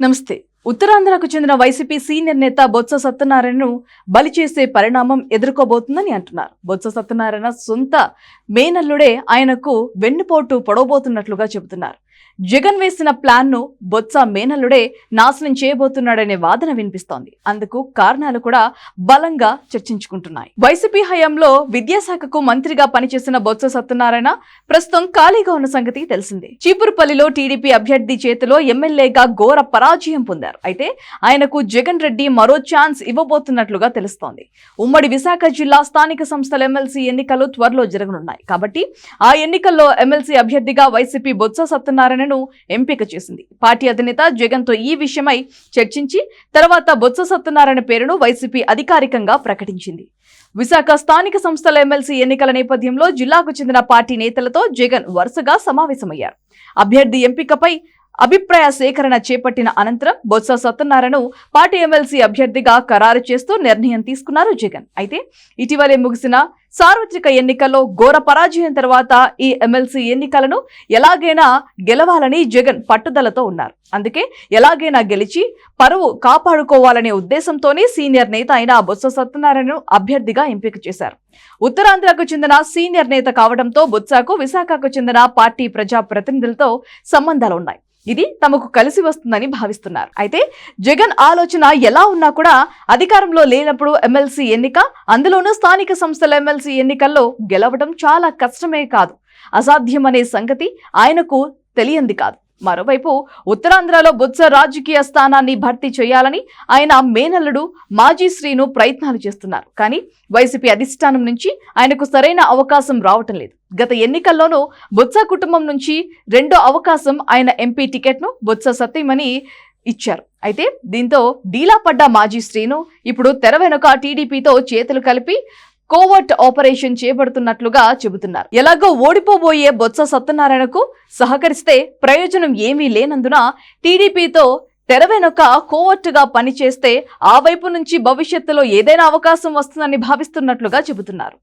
నమస్తే. ఉత్తరాంధ్రకు చెందిన వైసీపీ సీనియర్ నేత బొత్స సత్యనారాయణను బలి చేసే పరిణామం ఎదుర్కోబోతుందని అంటున్నారు. బొత్స సత్యనారాయణ సొంత మేనల్లుడే ఆయనకు వెన్నుపోటు పొడవబోతున్నట్లుగా చెబుతున్నారు. జగన్ వేసిన ప్లాన్ను బొత్స మేనల్లుడే నాశనం చేయబోతున్నాడనే వాదన వినిపిస్తోంది. అందుకు కారణాలు కూడా బలంగా చర్చించుకుంటున్నాయి. వైసీపీ హయాంలో విద్యాశాఖకు మంత్రిగా పనిచేసిన బొత్స సత్యనారాయణ ప్రస్తుతం ఖాళీగా ఉన్న సంగతి తెలిసిందే. చీపురుపల్లిలో టీడీపీ అభ్యర్థి చేతిలో ఎమ్మెల్యేగా ఘోర పరాజయం పొందారు. అయితే ఆయనకు జగన్ రెడ్డి మరో ఛాన్స్ ఇవ్వబోతున్నట్లుగా తెలుస్తోంది. ఉమ్మడి విశాఖ జిల్లా స్థానిక సంస్థల ఎమ్మెల్సీ ఎన్నికలు త్వరలో జరగనున్నాయి. కాబట్టి ఆ ఎన్నికల్లో ఎమ్మెల్సీ అభ్యర్థిగా వైసీపీ బొత్స సత్యనారాయణను ఎంపిక చేసింది. పార్టీ అధినేత జగన్తో ఈ విషయమై చర్చించి తర్వాత బొత్స సత్యనారాయణ పేరును వైసీపీ అధికారికంగా ప్రకటించింది. విశాఖ స్థానిక సంస్థల ఎమ్మెల్సీ ఎన్నికల నేపథ్యంలో జిల్లాకు చెందిన పార్టీ నేతలతో జగన్ వరుసగా సమావేశమయ్యారు. అభ్యర్థి ఎంపికపై అభిప్రాయ సేకరణ చేపట్టిన అనంతరం బొత్స సత్యనారాయణను పార్టీ ఎమ్మెల్సీ అభ్యర్థిగా ఖరారు చేస్తూ నిర్ణయం తీసుకున్నారు జగన్. అయితే ఇటీవలే ముగిసిన సార్వత్రిక ఎన్నికల్లో ఘోర పరాజయం తర్వాత ఈ ఎమ్మెల్సీ ఎన్నికలను ఎలాగైనా గెలవాలని జగన్ పట్టుదలతో ఉన్నారు. అందుకే ఎలాగైనా గెలిచి పరువు కాపాడుకోవాలనే ఉద్దేశంతోనే సీనియర్ నేత అయిన బొత్స సత్యనారాయణను అభ్యర్థిగా ఎంపిక చేశారు. ఉత్తరాంధ్రకు చెందిన సీనియర్ నేత కావడంతో బొత్సకు విశాఖకు చెందిన పార్టీ ప్రజా ప్రతినిధులతో సంబంధాలు ఉన్నాయి ఇది తమకు కలిసి వస్తుందని భావిస్తున్నారు. అయితే జగన్ ఆలోచన ఎలా ఉన్నా కూడా అధికారంలో లేనప్పుడు ఎమ్మెల్సీ ఎన్నిక అందులోనూ స్థానిక సంస్థల ఎమ్మెల్సీ ఎన్నికల్లో గెలవడం చాలా కష్టమే కాదు. అసాధ్యమనే సంగతి ఆయనకు తెలియంది కాదు. మరోవైపు ఉత్తరాంధ్రలో బొత్స రాజకీయ స్థానాన్ని భర్తీ చేయాలని ఆయన మేనల్లుడు మాజీ శ్రీను ప్రయత్నాలు చేస్తున్నారు. కానీ వైసీపీ అధిష్టానం నుంచి ఆయనకు సరైన అవకాశం రావటం లేదు. గత ఎన్నికల్లోనూ బొత్స కుటుంబం నుంచి రెండో అవకాశం ఆయన ఎంపీ టికెట్ను బొత్స సత్యమని ఇచ్చారు. అయితే దీంతో డీలా పడ్డ మాజీ శ్రీను ఇప్పుడు తెర వెనుక టీడీపీతో చేతులు కలిపి కోవర్ట్ ఆపరేషన్ చేపడుతున్నట్లుగా చెబుతున్నారు. ఎలాగో ఓడిపోబోయే బొత్స సత్యనారాయణకు సహకరిస్తే ప్రయోజనం ఏమీ లేనందున టీడీపీతో తెర వెనుక కోవర్టుగా పనిచేస్తే ఆ వైపు నుంచి భవిష్యత్తులో ఏదైనా అవకాశం వస్తుందని భావిస్తున్నట్లుగా చెబుతున్నారు.